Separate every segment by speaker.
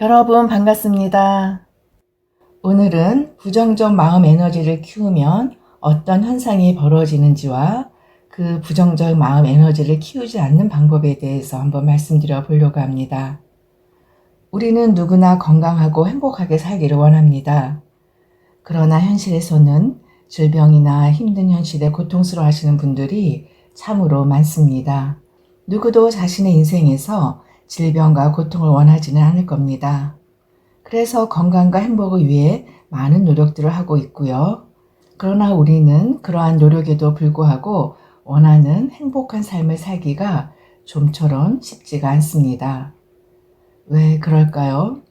Speaker 1: 여러분 반갑습니다. 오늘은 부정적 마음 에너지를 키우면 어떤 현상이 벌어지는지와 그 부정적 마음 에너지를 키우지 않는 방법에 대해서 한번 말씀드려 보려고 합니다. 우리는 누구나 건강하고 행복하게 살기를 원합니다. 그러나 현실에서는 질병이나 힘든 현실에 고통스러워 하시는 분들이 참으로 많습니다. 누구도 자신의 인생에서 질병과 고통을 원하지는 않을 겁니다. 그래서 건강과 행복을 위해 많은 노력들을 하고 있고요. 그러나 우리는 그러한 노력에도 불구하고 원하는 행복한 삶을 살기가 좀처럼 쉽지가 않습니다. 왜 그럴까요?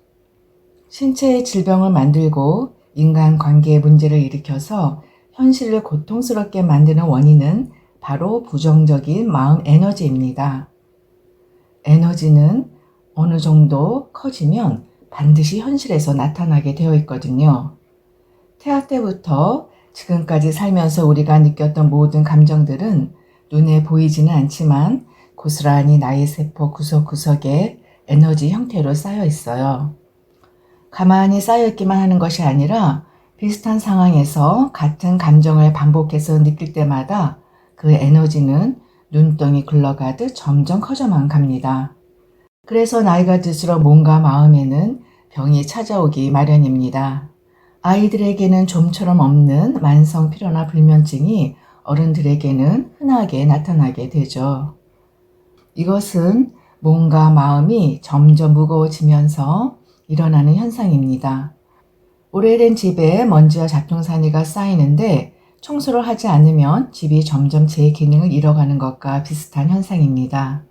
Speaker 1: 신체의 질병을 만들고 인간 관계의 문제를 일으켜서 현실을 고통스럽게 만드는 원인은 바로 부정적인 마음 에너지입니다. 에너지는 어느 정도 커지면 반드시 현실에서 나타나게 되어 있거든요. 태아 때부터 지금까지 살면서 우리가 느꼈던 모든 감정들은 눈에 보이지는 않지만 고스란히 나의 세포 구석구석에 에너지 형태로 쌓여 있어요. 가만히 쌓여 있기만 하는 것이 아니라 비슷한 상황에서 같은 감정을 반복해서 느낄 때마다 그 에너지는 눈덩이 굴러가듯 점점 커져만 갑니다. 그래서 나이가 들수록 몸과 마음에는 병이 찾아오기 마련입니다. 아이들에게는 좀처럼 없는 만성 피로나 불면증이 어른들에게는 흔하게 나타나게 되죠. 이것은 몸과 마음이 점점 무거워지면서 일어나는 현상입니다. 오래된 집에 먼지와 잡동사니가 쌓이는데 청소를 하지 않으면 집이 점점 제 기능을 잃어가는 것과 비슷한 현상입니다.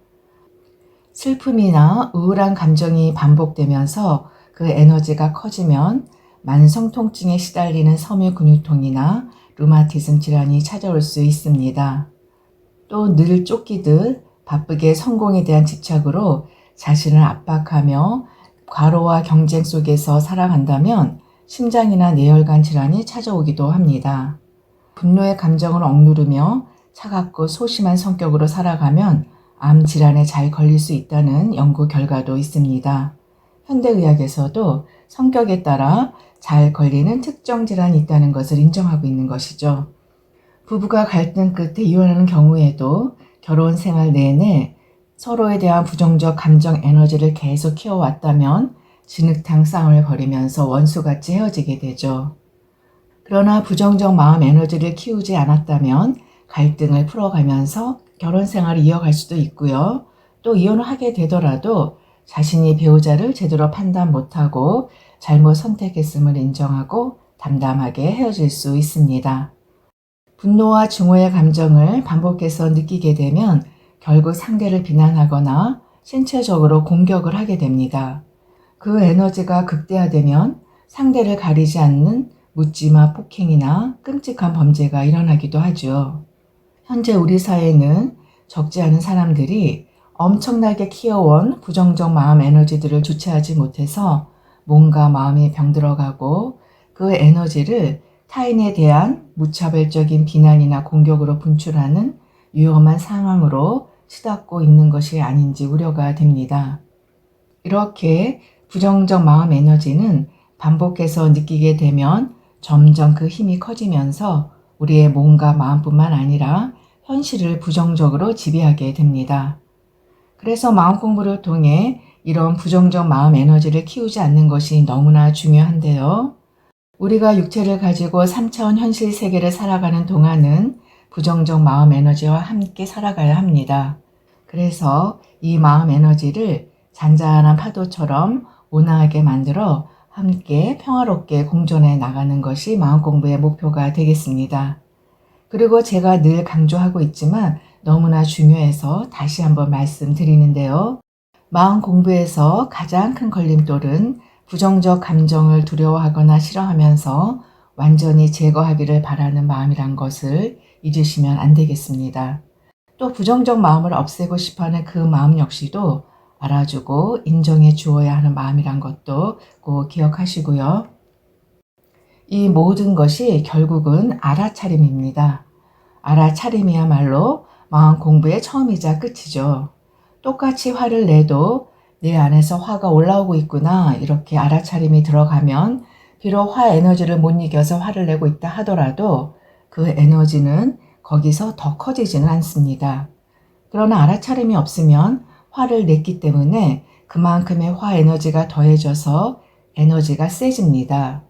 Speaker 1: 슬픔이나 우울한 감정이 반복되면서 그 에너지가 커지면 만성 통증에 시달리는 섬유 근육통이나 루마티즘 질환이 찾아올 수 있습니다. 또 늘 쫓기듯 바쁘게 성공에 대한 집착으로 자신을 압박하며 과로와 경쟁 속에서 살아간다면 심장이나 뇌혈관 질환이 찾아오기도 합니다. 분노의 감정을 억누르며 차갑고 소심한 성격으로 살아가면 암 질환에 잘 걸릴 수 있다는 연구 결과도 있습니다. 현대의학에서도 성격에 따라 잘 걸리는 특정 질환이 있다는 것을 인정하고 있는 것이죠. 부부가 갈등 끝에 이혼하는 경우에도 결혼 생활 내내 서로에 대한 부정적 감정 에너지를 계속 키워왔다면 진흙탕 싸움을 벌이면서 원수같이 헤어지게 되죠. 그러나 부정적 마음 에너지를 키우지 않았다면 갈등을 풀어가면서 결혼 생활을 이어갈 수도 있고요. 또 이혼을 하게 되더라도 자신이 배우자를 제대로 판단 못하고 잘못 선택했음을 인정하고 담담하게 헤어질 수 있습니다. 분노와 증오의 감정을 반복해서 느끼게 되면 결국 상대를 비난하거나 신체적으로 공격을 하게 됩니다. 그 에너지가 극대화되면 상대를 가리지 않는 묻지마 폭행이나 끔찍한 범죄가 일어나기도 하죠. 현재 우리 사회는 적지 않은 사람들이 엄청나게 키워온 부정적 마음 에너지들을 주체하지 못해서 몸과 마음이 병들어가고 그 에너지를 타인에 대한 무차별적인 비난이나 공격으로 분출하는 위험한 상황으로 치닫고 있는 것이 아닌지 우려가 됩니다. 이렇게 부정적 마음 에너지는 반복해서 느끼게 되면 점점 그 힘이 커지면서 우리의 몸과 마음뿐만 아니라 현실을 부정적으로 지배하게 됩니다. 그래서 마음 공부를 통해 이런 부정적 마음 에너지를 키우지 않는 것이 너무나 중요한데요. 우리가 육체를 가지고 3차원 현실 세계를 살아가는 동안은 부정적 마음 에너지와 함께 살아가야 합니다. 그래서 이 마음 에너지를 잔잔한 파도처럼 온화하게 만들어 함께 평화롭게 공존해 나가는 것이 마음 공부의 목표가 되겠습니다. 그리고 제가 늘 강조하고 있지만 너무나 중요해서 다시 한번 말씀드리는데요. 마음 공부에서 가장 큰 걸림돌은 부정적 감정을 두려워하거나 싫어하면서 완전히 제거하기를 바라는 마음이란 것을 잊으시면 안 되겠습니다. 또 부정적 마음을 없애고 싶어 하는 그 마음 역시도 알아주고 인정해 주어야 하는 마음이란 것도 꼭 기억하시고요. 이 모든 것이 결국은 알아차림입니다. 알아차림이야말로 마음 공부의 처음이자 끝이죠. 똑같이 화를 내도 내 안에서 화가 올라오고 있구나 이렇게 알아차림이 들어가면 비록 화 에너지를 못 이겨서 화를 내고 있다 하더라도 그 에너지는 거기서 더 커지지는 않습니다. 그러나 알아차림이 없으면 화를 냈기 때문에 그만큼의 화 에너지가 더해져서 에너지가 세집니다.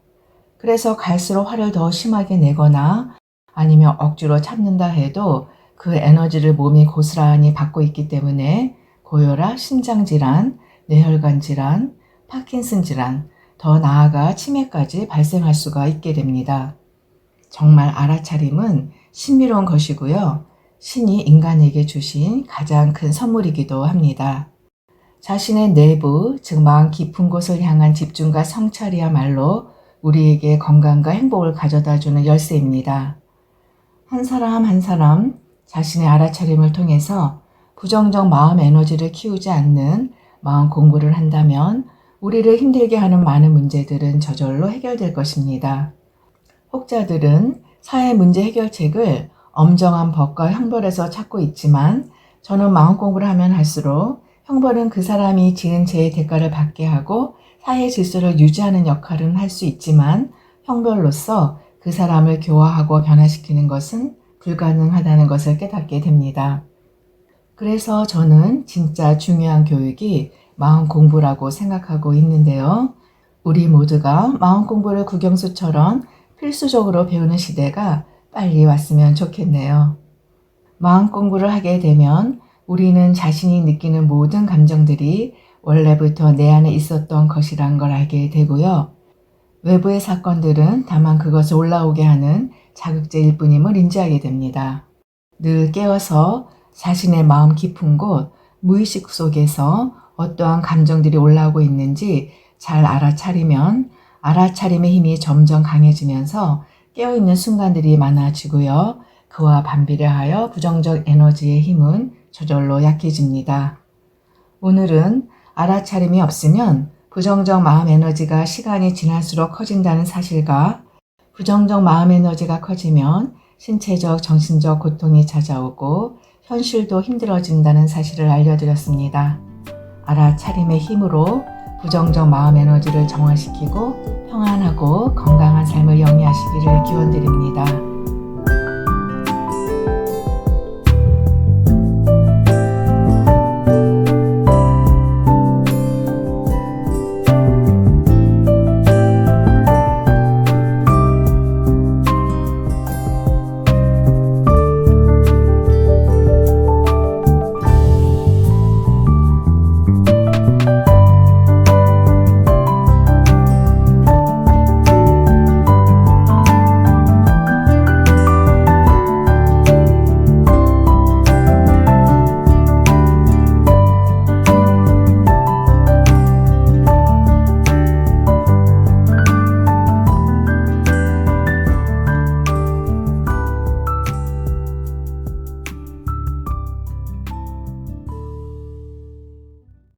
Speaker 1: 그래서 갈수록 화를 더 심하게 내거나 아니면 억지로 참는다 해도 그 에너지를 몸이 고스란히 받고 있기 때문에 고혈압, 심장질환, 뇌혈관 질환, 파킨슨 질환, 더 나아가 치매까지 발생할 수가 있게 됩니다. 정말 알아차림은 신비로운 것이고요. 신이 인간에게 주신 가장 큰 선물이기도 합니다. 자신의 내부, 즉 마음 깊은 곳을 향한 집중과 성찰이야말로 우리에게 건강과 행복을 가져다 주는 열쇠입니다. 한 사람 한 사람 자신의 알아차림을 통해서 부정적 마음 에너지를 키우지 않는 마음 공부를 한다면 우리를 힘들게 하는 많은 문제들은 저절로 해결될 것입니다. 혹자들은 사회 문제 해결책을 엄정한 법과 형벌에서 찾고 있지만 저는 마음 공부를 하면 할수록 형벌은 그 사람이 지은 죄의 대가를 받게 하고 사회 질서를 유지하는 역할은 할 수 있지만 형벌로서 그 사람을 교화하고 변화시키는 것은 불가능하다는 것을 깨닫게 됩니다. 그래서 저는 진짜 중요한 교육이 마음 공부라고 생각하고 있는데요. 우리 모두가 마음 공부를 국영수처럼 필수적으로 배우는 시대가 빨리 왔으면 좋겠네요. 마음 공부를 하게 되면 우리는 자신이 느끼는 모든 감정들이 원래부터 내 안에 있었던 것이란 걸 알게 되고요. 외부의 사건들은 다만 그것을 올라오게 하는 자극제일 뿐임을 인지하게 됩니다. 늘 깨어서 자신의 마음 깊은 곳, 무의식 속에서 어떠한 감정들이 올라오고 있는지 잘 알아차리면 알아차림의 힘이 점점 강해지면서 깨어있는 순간들이 많아지고요. 그와 반비례하여 부정적 에너지의 힘은 저절로 약해집니다. 오늘은 알아차림이 없으면 부정적 마음 에너지가 시간이 지날수록 커진다는 사실과 부정적 마음 에너지가 커지면 신체적, 정신적 고통이 찾아오고 현실도 힘들어진다는 사실을 알려드렸습니다. 알아차림의 힘으로 부정적 마음 에너지를 정화시키고 평안하고 건강한 삶을 영위하시기를 기원드립니다.